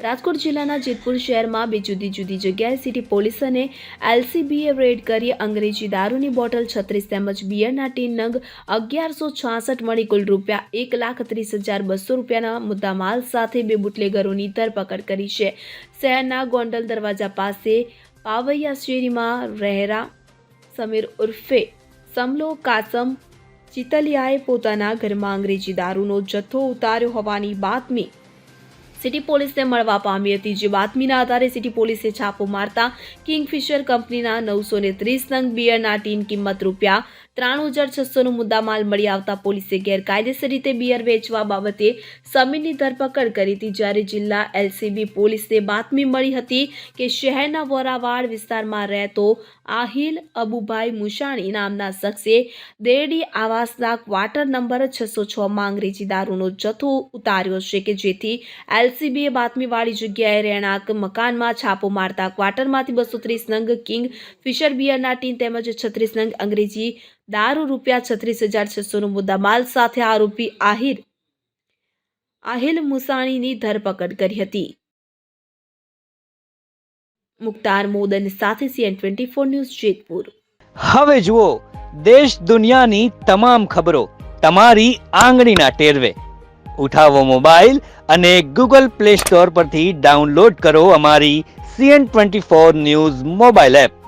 રાજકોટ જિલ્લાના જેતપુર શહેરમાં બે જુદી જુદી જગ્યાએ સિટી પોલીસ અને એલસીબીએ રેડ કરી અંગ્રેજી દારૂની બોટલ છત્રીસ તેમજ બિયરના ટીન નંગ અગિયારસો છાસઠ મળી કુલ રૂપિયા એક લાખ ત્રીસ હજાર બસો રૂપિયાના મુદ્દામાલ સાથે બે બુટલેગરોની ધરપકડ કરી છે. શહેરના ગોંડલ દરવાજા પાસે પાવૈયા શેરીમાં રહેરા સમીર ઉર્ફે સમલો કાસમ ચિતલિયાએ પોતાના ઘરમાં અંગ્રેજી દારૂનો જથ્થો ઉતાર્યો હોવાની બાતમી સિટી પોલીસને મળવા પામી હતી. જે બાતમીના આધારે સિટી પોલીસે છાપો મારતા કિંગફિશર કંપનીના નવસો ને ત્રીસ નંગ બિયરના ટીન કિંમત રૂપિયા ત્રાણું હજાર છસોનો મુદ્દામાલ મળી આવતા પોલીસે ગેરકાયદેસર રીતે બિયર વેચવા બાબતે સમીરની ધરપકડ કરી હતી. જ્યારે જિલ્લા એલસીબી પોલીસને બાતમી મળી હતી કે શહેરના વોરાવાડ વિસ્તારમાં રહેતો આહિલ અબુભાઈ મુશાણી નામના શખ્સે દેરડી આવાસના ક્વાર્ટર નંબર છસો છમાં અંગ્રેજી દારૂનો જથ્થો ઉતાર્યો છે કે જેથી એલસીબીએ બાતમીવાળી જગ્યાએ રહેણાંક મકાનમાં છાપો મારતા ક્વાર્ટરમાંથી બસો ત્રીસ નંગ કિંગ ફિશર બિયરના ટીન તેમજ છત્રીસ નંગ અંગ્રેજી દારૂ રૂપિયા છત્રીસ હજાર છસોનો મુદ્દામાલ સાથે આરોપી આહિર આહિલ મુસાણીની ધરપકડ કરી હતી. મુખ્તાર મોદન સાથે CN twenty four news Jetpur. હવે જુઓ, દેશ દુનિયાની તમામ ખબરો તમારી આંગળીના ટેરવે. ઉઠાવો મોબાઈલ અને ગૂગલ પ્લે સ્ટોર પરથી ડાઉનલોડ કરો અમારી CN twenty four news mobile app.